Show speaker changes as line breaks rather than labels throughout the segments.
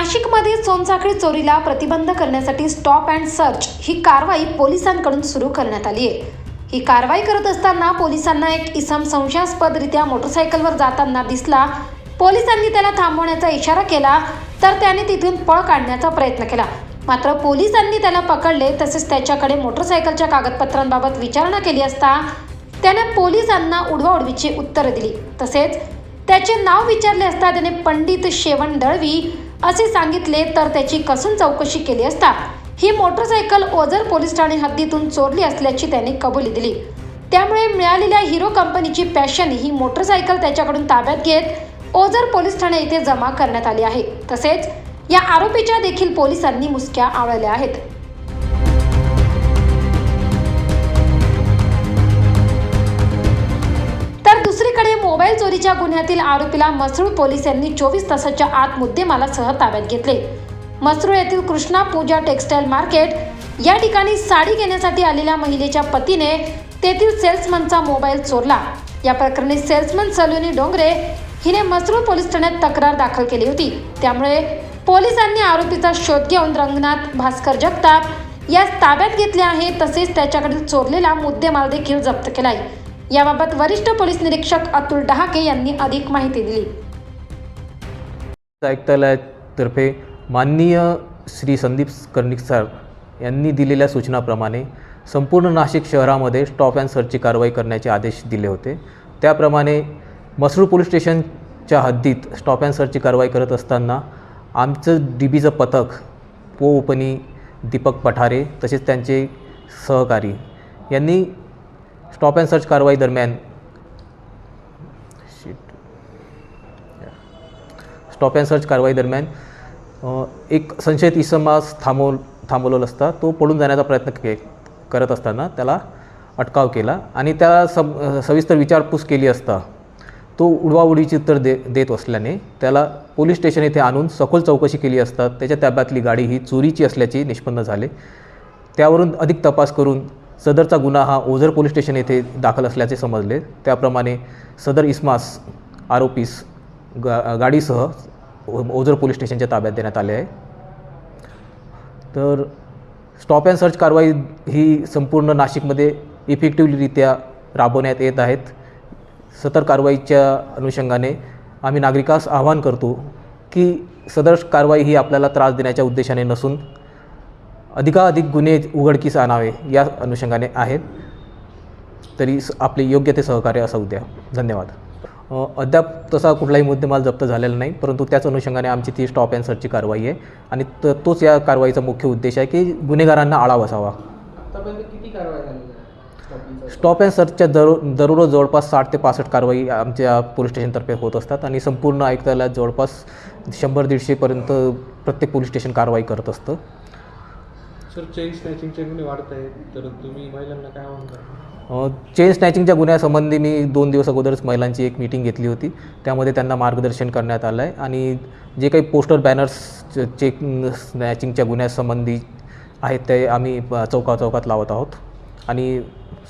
नाशिकमध्ये सोनसाखळी चोरीला प्रतिबंध करण्यासाठी स्टॉप अँड सर्च ही कारवाई पोलिसांकडून सुरू करण्यात आली आहे. ही कारवाई करत असताना पोलिसांना एक इसम संशयास्पदरित्या मोटरसायकलवर जाताना दिसला. पोलिसांनी त्याला थांबवण्याचा इशारा केला तर त्याने तिथून पळ काढण्याचा प्रयत्न केला. मात्र पोलिसांनी त्याला पकडले तसेच त्याच्याकडे मोटरसायकलच्या कागदपत्रांबाबत विचारणा केली असता त्याने पोलिसांना उडवाउडवीची उत्तरं दिली. तसेच त्याचे नाव विचारले असता त्याने पंडित शेवण दळवी असे सांगितले तर त्याची कसून चौकशी केली असता. ही मोटरसायकल ओझर पोलीस ठाणे हद्दीतून चोरली असल्याची त्याने कबुली दिली. त्यामुळे मिळालेल्या हिरो कंपनीची पॅशन ही मोटरसायकल त्याच्याकडून ताब्यात घेत ओझर पोलीस ठाणे येथे जमा करण्यात आली आहे. तसेच या आरोपीच्या देखील पोलिसांनी मुसक्या आवळल्या आहेत. चोरीच्या गुन्ह्यातील आरोपीला मसरूळ पोलीस यांनी चोवीस तासाच्या आत मुद्देमालासह ताब्यात घेतले. मसरूळ येथील कृष्णा पूजा टेक्सटाईल मार्केट या ठिकाणी साडी घेण्यासाठी आलेल्या महिलेच्या पतीने तेथील सेल्समनचा मोबाईल चोरला. या प्रकरणी सेल्समन सलोनी डोंगरे हिने मसरूळ पोलीस ठाण्यात तक्रार दाखल केली होती. त्यामुळे पोलिसांनी आरोपीचा शोध घेऊन रंगनाथ भास्कर जगताप यास ताब्यात घेतले आहे तसेच त्याच्याकडील चोरलेला मुद्देमाल देखील जप्त केलाय. याबाबत वरिष्ठ पोलीस निरीक्षक अतुल डहाके यांनी अधिक माहिती दिली.
आयुक्तालयातर्फे माननीय श्री संदीप कर्णिक सर यांनी दिलेल्या सूचनाप्रमाणे संपूर्ण नाशिक शहरामध्ये स्टॉप अँड सर्चची कारवाई करण्याचे आदेश दिले होते. त्याप्रमाणे मसरूळ पोलीस स्टेशनच्या हद्दीत स्टॉप अँड सर्चची कारवाई करत असताना आमचं डी बीचं पथक पो उपनी दीपक पठारे तसेच त्यांचे सहकारी यांनी स्टॉप अँड सर्च कारवाई दरम्यान. स्टॉप अँड सर्च कारवाई दरम्यान एक संशयित इसमास थांबव थांबवलेला असता. तो पळून जाण्याचा प्रयत्न के करत असताना त्याला अटकाव केला आणि त्याला सम सविस्तर विचारपूस केली असता तो उडवाउडीची उत्तर दे देत असल्याने त्याला पोलीस स्टेशन येथे आणून सखोल चौकशी केली असता त्याच्या ताब्यातली गाडी ही चोरीची असल्याचे निष्पन्न झाले. त्यावरून अधिक तपास करून सदरचा गुन्हा हा ओझर पोलीस स्टेशन येथे दाखल असल्याचे समजले. त्याप्रमाणे सदर इस्मास आरोपीस गा गाडीसह ओ- ओझर पोलीस स्टेशनच्या ताब्यात देण्यात आले आहे. तर स्टॉप अँड सर्च कारवाई ही संपूर्ण नाशिकमध्ये इफेक्टिव्हरित्या राबवण्यात येत आहेत. सतर कारवाईच्या अनुषंगाने आम्ही नागरिकास आवाहन करतो की सदर कारवाई ही आपल्याला त्रास देण्याच्या उद्देशाने नसून अधिकाधिक गुन्हे उघडकीस आणावे या अनुषंगाने आहेत. तरी आपले योग्य ते सहकार्य असू द्या. धन्यवाद. अद्याप तसा कुठलाही मुद्देमाल जप्त झालेला नाही परंतु त्याच अनुषंगाने आमची ती स्टॉप अँड सर्चची कारवाई आहे. आणि त तोच या कारवाईचा मुख्य उद्देश आहे की गुन्हेगारांना आळा बसावा. स्टॉप अँड सर्चच्या दर दररोज जवळपास साठ ते पासष्ट कारवाई आमच्या पोलीस स्टेशनतर्फे होत असतात आणि संपूर्ण आयुक्तालयात जवळपास शंभर दीडशेपर्यंत प्रत्येक पोलीस स्टेशन कारवाई करत असतं.
सर चेन स्नॅचिंगचे गुन्हे वाढत आहेत तर तुम्ही महिलांना काय
अ, चेन स्नॅचिंगच्या गुन्ह्यासंबंधी मी दोन दिवस अगोदरच महिलांची एक मीटिंग घेतली होती. त्यामध्ये त्यांना मार्गदर्शन करण्यात आलं आहे आणि जे काही पोस्टर बॅनर्स चेक स्नॅचिंगच्या गुन्ह्यासंबंधी आहेत ते आम्ही चौका चौकात लावत आहोत आणि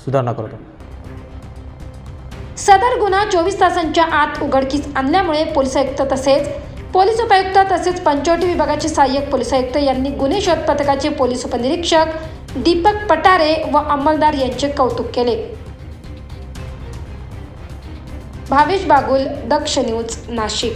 सुधारणा करतो
सदर गुन्हा चोवीस तासांच्या आत उघडकीस आणल्यामुळे पोलीस आयुक्त तसेच पोलीस उपायुक्त तसेच पंचवटी विभागाचे सहाय्यक पोलीस आयुक्त यांनी गुन्हे शोध पथकाचे पोलीस उपनिरीक्षक दीपक पटारे व अंमलदार यांचे कौतुक केले. भावेश बागुल दक्ष न्यूज नाशिक.